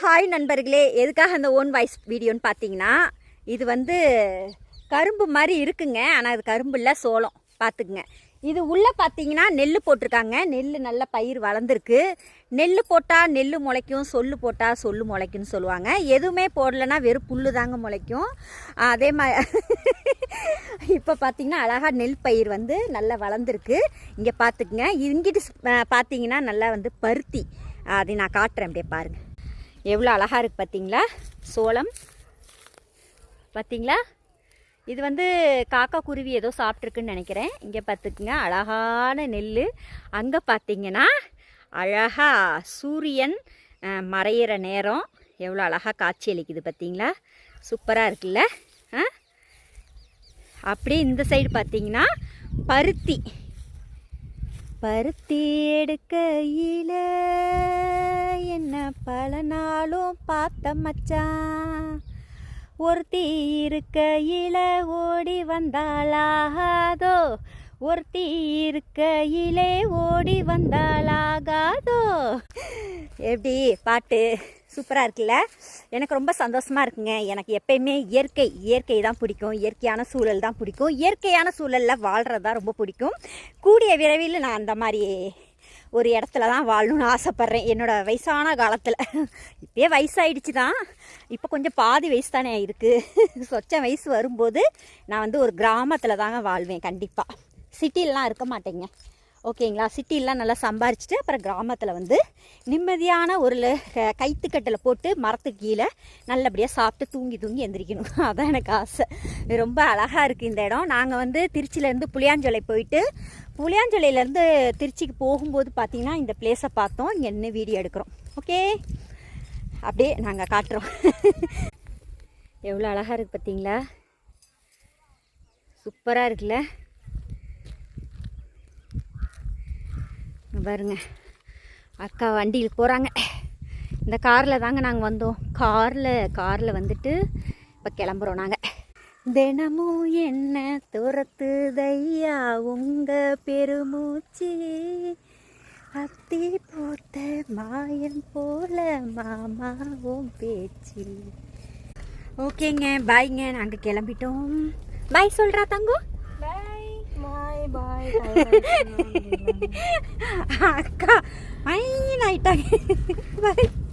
Hi நண்பர்களே எதுக்காக அந்த ஓன் வாய்ஸ் வீடியோன்னு பார்த்தீங்கன்னா இது வந்து கரும்பு மாதிரி இருக்குங்க ஆனால் அது கரும்பு இல்லை சோளம். பார்த்துக்குங்க. இது உள்ளே பார்த்தீங்கன்னா நெல் போட்டிருக்காங்க. நெல் நல்ல பயிர் வளர்ந்துருக்கு. நெல் போட்டால் நெல் முளைக்கும் சொல் போட்டால் சொல் முளைக்கும்னு சொல்லுவாங்க. எதுவுமே போடலைன்னா வெறும் புல்லு தாங்க முளைக்கும். அதே மாதிரி இப்போ பார்த்தீங்கன்னா அழகாக நெல் பயிர் வந்து நல்லா வளர்ந்துருக்கு. இங்கே பார்த்துக்குங்க. இங்கிட்டு பார்த்தீங்கன்னா நல்லா வந்து பருத்தி. அதை நான் காட்டுறேன் அப்படியே பாருங்கள் எவ்வளோ அழகாக இருக்குது பார்த்தீங்களா சோளம். பார்த்தீங்களா இது வந்து காக்கா குருவி ஏதோ சாப்பிட்ருக்குன்னு நினைக்கிறேன். இங்கே பார்த்துக்குங்க அழகான நெல் அங்கே பார்த்தீங்கன்னா அழகாக சூரியன் மறையிற நேரம். எவ்வளோ அழகாக காட்சி அளிக்குது பார்த்தீங்களா சூப்பராக இருக்குல்ல? ஆ அப்படியே இந்த சைடு பார்த்தீங்கன்னா பருத்தி. பருத்தி எடுக்கையில் பல நாளும் பார்த்த மச்சான். ஒருத்தி இருக்கையில ஓடி வந்தாளாகாதோ? ஒருத்தி இருக்கையிலே ஓடி வந்தாளாகாதோ? எப்படி? பாட்டு சூப்பராக இருக்குல்ல? எனக்கு ரொம்ப சந்தோஷமாக இருக்குங்க. எனக்கு எப்பயுமே இயற்கை இயற்கை தான் பிடிக்கும். இயற்கையான சூழல் தான் பிடிக்கும். இயற்கையான சூழலில் வாழ்கிறது தான் ரொம்ப பிடிக்கும். கூடிய விரைவில் நான் அந்த மாதிரி ஒரு இடத்துல தான் வாழணும்னு ஆசைப்பட்றேன் என்னோடய வயசான காலத்தில். இப்போயே வயசாயிடுச்சு தான் இப்போ கொஞ்சம் பாதி வயசு தானே இருக்குது சொச்ச வயசு வரும்போது நான் வந்து ஒரு கிராமத்தில் தாங்க வாழ்வேன் கண்டிப்பாக சிட்டிலலாம் இருக்க மாட்டேங்க. ஓகேங்களா? சிட்டிலாம் நல்லா சம்பாரிச்சிட்டு அப்புறம் கிராமத்தில் வந்து நிம்மதியான ஒரு க- கைத்துக்கட்டில் போட்டு மரத்துக்கு கீழே நல்லபடியாக சாப்பிட்டு தூங்கி தூங்கி எந்திரிக்கணும். அதான் எனக்கு ஆசை. ரொம்ப அழகாக இருக்குது இந்த இடம். நாங்கள் வந்து திருச்சியிலேருந்து புளியாஞ்சோலை போயிட்டு புளியாஞ்சோலையிலேருந்து திருச்சிக்கு போகும்போது பார்த்தீங்கன்னா இந்த பிளேஸை பார்த்தோம். இங்கே என்ன வீடியோ எடுக்கிறோம். ஓகே? அப்படியே நாங்கள் காட்டுறோம். எவ்வளோ அழகாக இருக்குது பார்த்தீங்களா சூப்பராக இருக்குல்ல? பாருங்க. அக்கா வண்டியில் போகிறாங்க இந்த காரில் தாங்க நாங்கள் வந்தோம். காரில் காரில் வந்துட்டு இப்போ கிளம்புறோம் நாங்கள் தினமும் என்ன துரத்துதையா உங்கள் பெருமூச்சி? அத்தி போட்ட மாயன் போல மாமாவும் பேச்சு ஓகேங்க பாய்ங்க நாங்கள் கிளம்பிட்டோம். பாய் சொல்கிறா தங்கம். バイバイ。あか、あいないたけ。バイ。